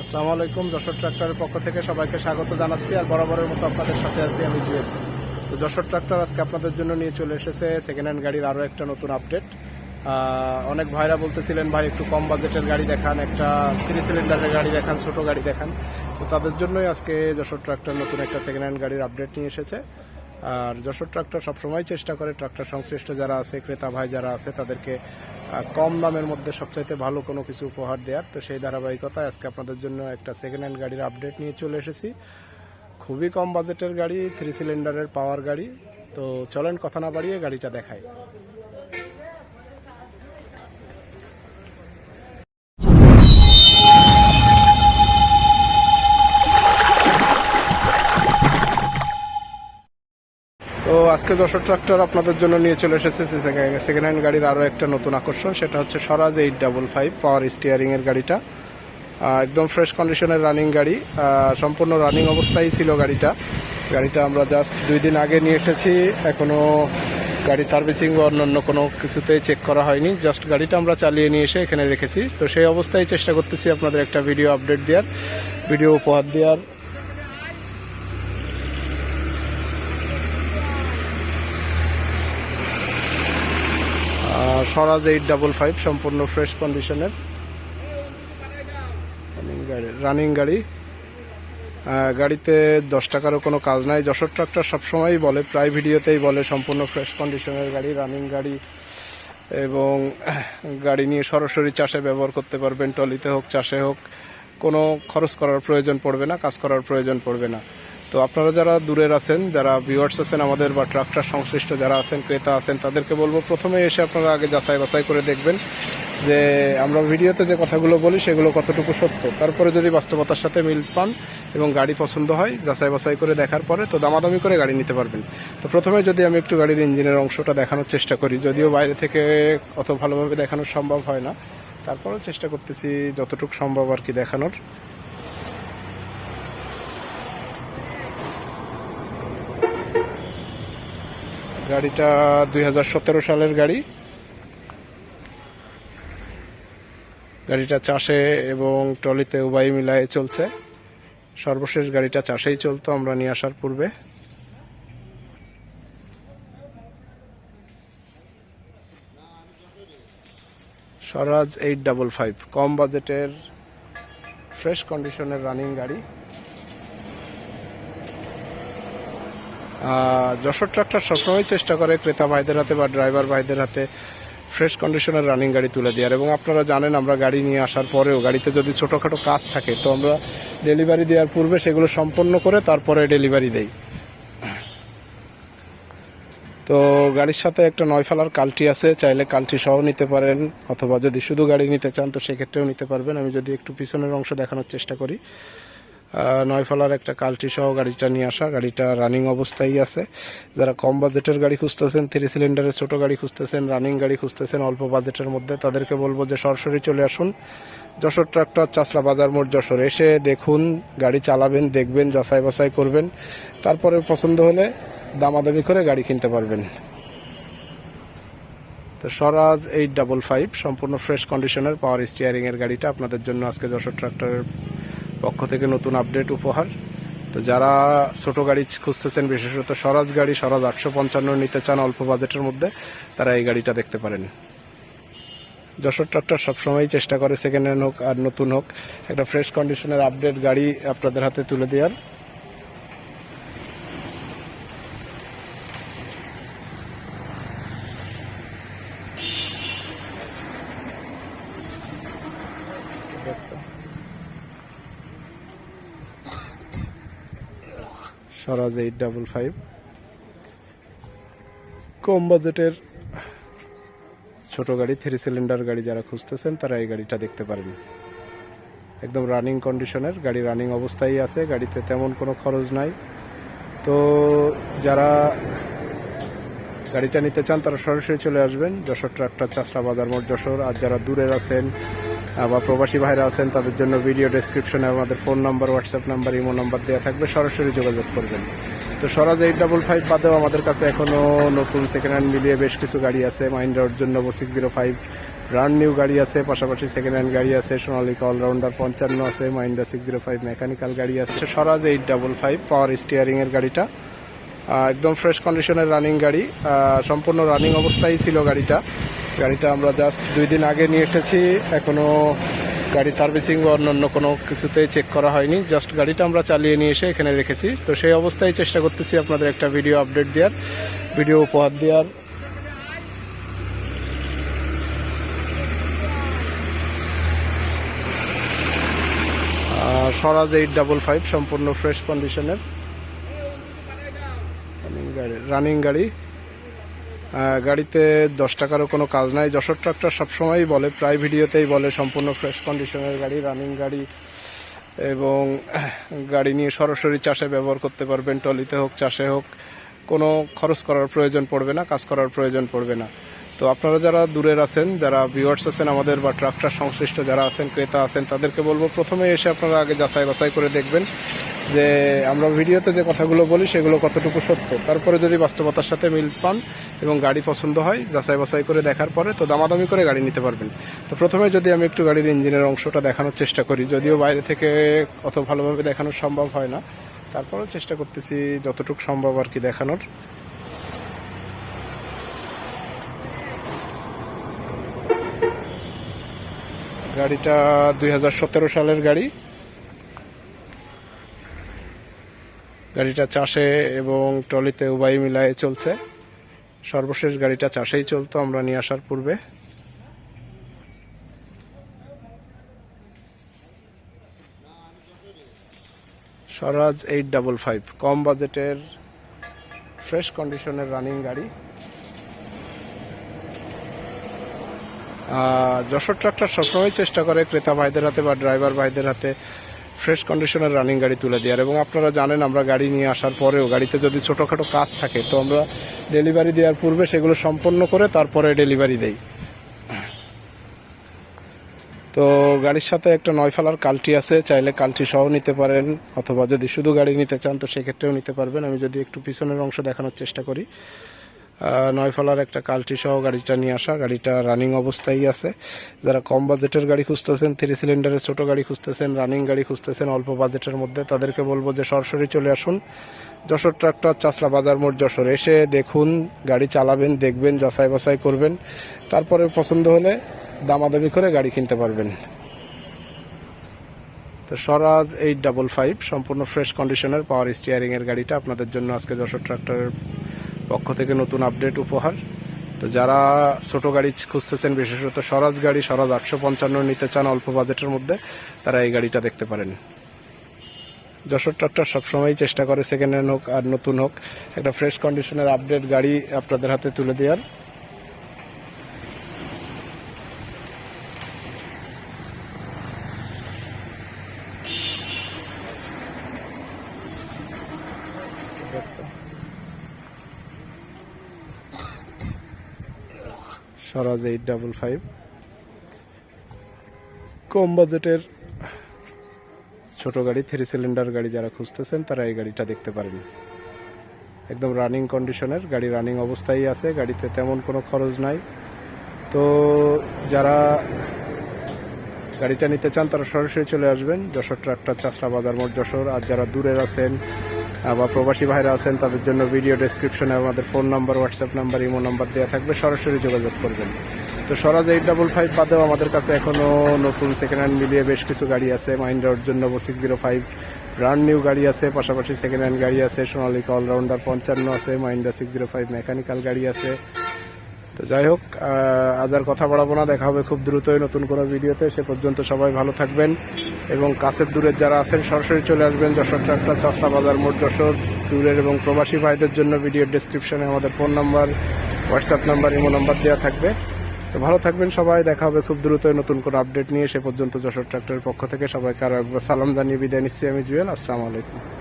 আসসালামু আলাইকুম, যশোর ট্রাক্টরের পক্ষ থেকে সবাইকে স্বাগত জানাচ্ছি। আর বরাবরের মতো আপনাদের সাথে আছি আমি জুয়েল তো যশোর ট্রাক্টর আজকে আপনাদের জন্য নিয়ে চলে এসেছে সেকেন্ড হ্যান্ড গাড়ির আরও একটা নতুন আপডেট অনেক ভাইরা বলতেছিলেন, ভাই, একটু কম বাজেটের গাড়ি দেখান, একটা থ্রি সিলিন্ডারের গাড়ি দেখান, ছোট গাড়ি দেখান। তো তাদের জন্যই আজকে যশোর ট্রাক্টর নতুন একটা সেকেন্ড হ্যান্ড গাড়ির আপডেট নিয়ে এসেছে। আর যশোর ট্রাক্টর সবসময় চেষ্টা করে, ট্রাক্টর সংশ্লিষ্ট যারা আছে, ক্রেতা ভাই যারা আছে, তাদেরকে কম দামের মধ্যে সবচাইতে ভালো কোনো কিছু উপহার দেওয়ার তো সেই ধারাবাহিকতা আজকে আপনাদের জন্য একটা সেকেন্ড হ্যান্ড গাড়ির আপডেট নিয়ে চলে এসেছি। খুবই কম বাজেটের গাড়ি থ্রি সিলিন্ডারের পাওয়ার গাড়ি। তো চলেন কথা না বাড়িয়ে গাড়িটা দেখাই। আজকে যশোর ট্রাক্টর আপনাদের জন্য নিয়ে চলে এসেছে সেকেন্ড হ্যান্ড গাড়ির আরও একটা নতুন আকর্ষণ, সেটা হচ্ছে Swaraj eight double five power steering এর গাড়িটা। একদম ফ্রেশ কন্ডিশনের রানিং গাড়ি। সম্পূর্ণ রানিং অবস্থায় ছিল গাড়িটা। গাড়িটা আমরা জাস্ট দুই দিন আগে নিয়ে এসেছি। এখনও গাড়ি সার্ভিসিং বা অন্যান্য কোনো কিছুতেই চেক করা হয়নি। জাস্ট গাড়িটা আমরা চালিয়ে নিয়ে এসে এখানে রেখেছি। তো সেই অবস্থায় চেষ্টা করতেছি আপনাদের একটা ভিডিও আপডেট দেওয়ার ভিডিও উপহার দেওয়ার। স্বরাজ এইট ডাবল ফাইভ, সম্পূর্ণ ফ্রেশ কন্ডিশনের। রানিং গাড়ি রানিং গাড়ি। গাড়িতে দশ টাকারও কোনো কাজ নাই। যশোর ট্রাক্টর সবসময়ই বলে, প্রায় ভিডিওতেই বলে, সম্পূর্ণ ফ্রেশ কন্ডিশনের গাড়ি রানিং গাড়ি এবং গাড়ি নিয়ে সরাসরি চাষে ব্যবহার করতে পারবেন টলিতে হোক, চাষে হোক। কোনো খরচ করার প্রয়োজন পড়বে না, কাজ করার প্রয়োজন পড়বে না। তো আপনারা যারা দূরের আছেন, যারা ভিউয়ার্স আছেন আমাদের বা ট্রাক্টর সংশ্লিষ্ট যারা আছেন, ক্রেতা আছেন, তাদেরকে বলব, প্রথমে এসে আপনারা আগে যাচাই বাছাই করে দেখবেন যে আমরা ভিডিওতে যে কথাগুলো বলি, সেগুলো কতটুকু সত্য। তারপরে যদি বাস্তবতার সাথে মিল পান এবং গাড়ি পছন্দ হয়, যাচাই বাছাই করে দেখার পরে তো দামাদামি করে গাড়ি নিতে পারবেন। তো প্রথমে যদি আমি একটু গাড়ির ইঞ্জিনের অংশটা দেখানোর চেষ্টা করি, যদিও বাইরে থেকে অত ভালোভাবে দেখানো সম্ভব হয় না, তারপরেও চেষ্টা করতেছি যতটুকু সম্ভব আর কি দেখানোর। গাড়িটা দুই হাজার সতেরো সালের গাড়ি। গাড়িটা চাষে এবং ট্রলিতে উভয় মিলায়ে চলছে। সর্বশেষ গাড়িটা চাষেই চলতো, আমরা নিয়ে আসার পূর্বে। স্বরাজ এইট ডাবল ফাইভ, কম বাজেটের, ফ্রেশ কন্ডিশনের রানিং গাড়ি। যশোর ট্রাক্টর সবসময় চেষ্টা করে ক্রেতা ভাইদের হাতে বা ড্রাইভার ভাইদের হাতে ফ্রেশ কন্ডিশনের রানিং গাড়ি তুলে দেওয়ার। এবং আপনারা জানেন, আমরা গাড়ি নিয়ে আসার পরেও গাড়িতে যদি ছোটোখাটো কাজ থাকে, তো আমরা ডেলিভারি দেওয়ার পূর্বে সেগুলো সম্পন্ন করে তারপরে ডেলিভারি দেই। তো গাড়ির সাথে একটা নয় ফেলার কালটি আছে, চাইলে কালটি সহ নিতে পারেন, অথবা যদি শুধু গাড়ি নিতে চান, তো সেক্ষেত্রেও নিতে পারবেন। আমি যদি একটু পিছনের অংশ দেখানোর চেষ্টা করি। আহ, নয় ফলার একটা কালটি সহ গাড়িটা নিয়ে আসা। গাড়িটা রানিং অবস্থায় আছে। যারা কম বাজেটের গাড়ি খুঁজতেছেন থ্রি সিলিন্ডারের ছোট গাড়ি খুঁজতেছেন রানিং গাড়ি খুঁজতেছেন অল্প বাজেটের মধ্যে তাদেরকে বলব যে সরাসরি চলে আসুন। যশোর ট্রাক্টর চাষলা বাজার মোড় যশোর। এসে দেখুন গাড়ি চালাবেন দেখবেন যাচাই বাছাই করবেন। তারপরে পছন্দ হলে দামাদামি করে গাড়ি কিনতে পারবেন। তো স্বরাজ এইট ডাবল ফাইভ সম্পূর্ণ ফ্রেশ কন্ডিশনের পাওয়ার স্টিয়ারিংয়ের গাড়িটা আপনাদের জন্য আজকে যশোর ট্রাক্টরের পক্ষ থেকে নতুন আপডেট উপহার। তো যারা ছোট গাড়ি খুঁজতেছেন, বিশেষত স্বরাজ গাড়ি, স্বরাজ আটশো পঞ্চান্ন নিতে চান অল্প বাজেটের মধ্যে, তারা এই গাড়িটা দেখতে পারেন। যশোর ট্রাক্টর সবসময়ই চেষ্টা করে সেকেন্ড হ্যান্ড হোক আর নতুন হোক। একটা ফ্রেশ কন্ডিশনের আপডেট গাড়ি আপনাদের হাতে তুলে দেওয়ার। Swaraj eight double five. কম বাজেটের ছোট গাড়ি, থ্রি সিলিন্ডার গাড়ি যারা খুঁজতেছেন, তারা এই গাড়িটা দেখতে পারেন। একদম রানিং কন্ডিশনের গাড়ি রানিং অবস্থায় আছে, গাড়িতে তেমন কোনো খরচ নাই। তো যারা গাড়িটা নিতে চান, তারা সরাসরি চলে আসবেন, যশোর ট্রাক্টর চাষরা বাজার মোড় যশোর। আর যারা দূরের আছেন বা প্রবাসী ভাইরা আছেন, তাদের জন্য ভিডিও ডেসক্রিপশনে আমাদের phone number WhatsApp number imo number দেওয়া থাকবে, সরাসরি যোগাযোগ করবেন। তো স্বরাজ এইট ডাবল ফাইভ বাদেও আমাদের কাছে এখনও নতুন সেকেন্ড হ্যান্ড মিলিয়ে বেশ কিছু গাড়ি আছে মাইন্ডা জন্য six zero five brand new গাড়ি আছে, পাশাপাশি সেকেন্ড হ্যান্ড গাড়ি আছে সোনালিকা অলরাউন্ডার পঞ্চান্ন আছে Mahindra six zero five mechanical গাড়ি আছে। Swaraj eight double five power steering এর গাড়িটা একদম ফ্রেশ কন্ডিশনের রানিং গাড়ি সম্পূর্ণ রানিং অবস্থায় ছিল গাড়িটা। গাড়িটা আমরা জাস্ট দুই দিন আগে নিয়ে এসেছি। এখনও গাড়ি সার্ভিসিং বা অন্যান্য কোনো কিছুতেই চেক করা হয়নি। জাস্ট গাড়িটা আমরা চালিয়ে নিয়ে এসে এখানে রেখেছি। তো সেই অবস্থায় চেষ্টা করতেছি আপনাদের একটা ভিডিও আপডেট দেওয়ার ভিডিও উপহার দেওয়ার। স্বরাজ এইট ডাবল ফাইভ সম্পূর্ণ ফ্রেশ কন্ডিশনের রানিং গাড়ি রানিং গাড়ি। গাড়িতে দশ টাকারও কোনো কাজ নাই। যশোর ট্রাক্টর সবসময়ই বলে, প্রায় ভিডিওতেই বলে সম্পূর্ণ ফ্রেশ কন্ডিশনের গাড়ি রানিং গাড়ি এবং গাড়ি নিয়ে সরাসরি চাষে ব্যবহার করতে পারবেন টলিতে হোক, চাষে হোক। কোনো খরচ করার প্রয়োজন পড়বে না, কাজ করার প্রয়োজন পড়বে না। তো আপনারা যারা দূরের আছেন, যারা ভিউয়ার্স আছেন আমাদের বা ট্রাক্টর সংশ্লিষ্ট যারা আছেন, ক্রেতা আছেন, তাদেরকে বলব, প্রথমে এসে আপনারা আগে যাচাই বাছাই করে দেখবেন। যে আমরা ভিডিওতে যে কথাগুলো বলি, সেগুলো কতটুকু সত্য? তারপরে যদি বাস্তবতার সাথে মিল পান এবং গাড়ি পছন্দ হয়, যাচাই বাছাই করে দেখার পরে তো দামাদামি করে গাড়ি নিতে পারবেন। তো প্রথমে যদি আমি একটু গাড়ির ইঞ্জিনের অংশটা দেখানোর চেষ্টা করি, যদিও বাইরে থেকে অত ভালোভাবে দেখানো সম্ভব হয় না, তারপরেও চেষ্টা করতেছি যতটুকু সম্ভব আর কি দেখানোর। গাড়িটা দুই হাজার সতেরো সালের গাড়ি। গাড়িটা চাষে এবং ট্রলিতে উভয় মিলায়ে চলছে। সর্বশেষ গাড়িটা চাষেই চলতো, আমরা নিয়ে আসার পূর্বে। স্বরাজ এইট ডাবল ফাইভ, কম বাজেটের, ফ্রেশ কন্ডিশনের রানিং গাড়ি। যশোর ট্রাক্টর সবসময় চেষ্টা করে ক্রেতা ভাইদের হাতে বা ড্রাইভার ভাইদের হাতে। ফ্রেশ কন্ডিশনের রানিং গাড়ি তুলে দেওয়ার। এবং আপনারা জানেন, আমরা গাড়ি নিয়ে আসার পরেও গাড়িতে যদি ছোটোখাটো কাজ থাকে, তো আমরা ডেলিভারি দেওয়ার পূর্বে সেগুলো সম্পন্ন করে তারপরে ডেলিভারি দেই। তো গাড়ির সাথে একটা নয় ফালার কালটি আছে, চাইলে কালটি সহ নিতে পারেন, অথবা যদি শুধু গাড়ি নিতে চান, তো সেক্ষেত্রেও নিতে পারবেন। আমি যদি একটু পিছনের অংশ দেখানোর চেষ্টা করি। আহ, নয় ফালার একটা কালটি সহ গাড়িটা নিয়ে আসা। গাড়িটা রানিং অবস্থায় আছে। যারা কম বাজেটের গাড়ি খুঁজতেছেন থ্রি সিলিন্ডারের ছোট গাড়ি খুঁজতেছেন রানিং গাড়ি খুঁজতেছেন অল্প বাজেটের মধ্যে তাদেরকে বলব যে সরাসরি চলে আসুন। যশোর ট্রাক্টর চাষলা বাজার মোড় যশোর। এসে দেখুন গাড়ি চালাবেন দেখবেন যাচাই বাছাই করবেন। তারপরে পছন্দ হলে দামাদামি করে গাড়ি কিনতে পারবেন। তো স্বরাজ এইট ডাবল ফাইভ সম্পূর্ণ ফ্রেশ কন্ডিশনের পাওয়ার স্টিয়ারিংয়ের গাড়িটা আপনাদের জন্য আজকে যশোর ট্রাক্টরের পক্ষ থেকে নতুন আপডেট উপহার। তো যারা ছোট গাড়ি খুঁজতেছেন, বিশেষত স্বরাজ গাড়ি, স্বরাজ আটশো পঞ্চান্ন নিতে চান অল্প বাজেটের মধ্যে, তারা এই গাড়িটা দেখতে পারেন। যশোর ট্রাক্টর সবসময়ই চেষ্টা করে সেকেন্ড হ্যান্ড হোক আর নতুন হোক। একটা ফ্রেশ কন্ডিশনের আপডেট গাড়ি আপনাদের হাতে তুলে দেওয়ার। স্বরাজ এইট ডাবল ফাইভ কম বাজেটের ছোট গাড়ি থ্রি সিলিন্ডার গাড়ি যারা খুঁজতেছেন, তারা এই গাড়িটা দেখতে পারেন। একদম রানিং কন্ডিশনের গাড়ি রানিং অবস্থায় আছে, গাড়িতে তেমন কোনো খরচ নাই। তো যারা গাড়িটা নিতে চান, তারা সরাসরি চলে আসবেন, যশোর ট্রাক্টর চাষরা বাজার মোড়, যশোর। আর যারা দূরের আছেন বা প্রবাসী ভাইরা আছেন, তাদের জন্য ভিডিও ডেসক্রিপশনে আমাদের phone number WhatsApp number imo number দেওয়া থাকবে, সরাসরি যোগাযোগ করবেন। তো স্বরাজ এইট ডাবল ফাইভ বাদেও আমাদের কাছে এখনও নতুন সেকেন্ড হ্যান্ড মিলিয়ে বেশ কিছু গাড়ি আছে মাইন্ডার জন্য six zero five brand new গাড়ি আছে, পাশাপাশি সেকেন্ড হ্যান্ড গাড়ি আছে সোনালিকা অলরাউন্ডার পঞ্চান্ন আছে Mahindra six zero five mechanical গাড়ি আছে। তো যাই হোক আজ আর কথা বাড়াবো না, দেখা হবে খুব দ্রুতই নতুন কোনো ভিডিওতে। সে পর্যন্ত সবাই ভালো থাকবেন এবং কাছের দূরের যারা আছেন, সরাসরি চলে আসবেন যশোর ট্রাক্টর চাষলা বাজার মোট যশোর। দূরের এবং প্রবাসী ভাইদের জন্য ভিডিওর ডিসক্রিপশনে আমাদের phone number WhatsApp number imo number দেওয়া থাকবে। তো ভালো থাকবেন সবাই, দেখা হবে খুব দ্রুতই নতুন কোনো আপডেট নিয়ে। সে পর্যন্ত যশোর ট্রাক্টরের পক্ষ থেকে সবাইকে আরও একবার সালাম জানিয়ে বিদায় নিচ্ছি আমি জুয়েল, আসসালামু আলাইকুম।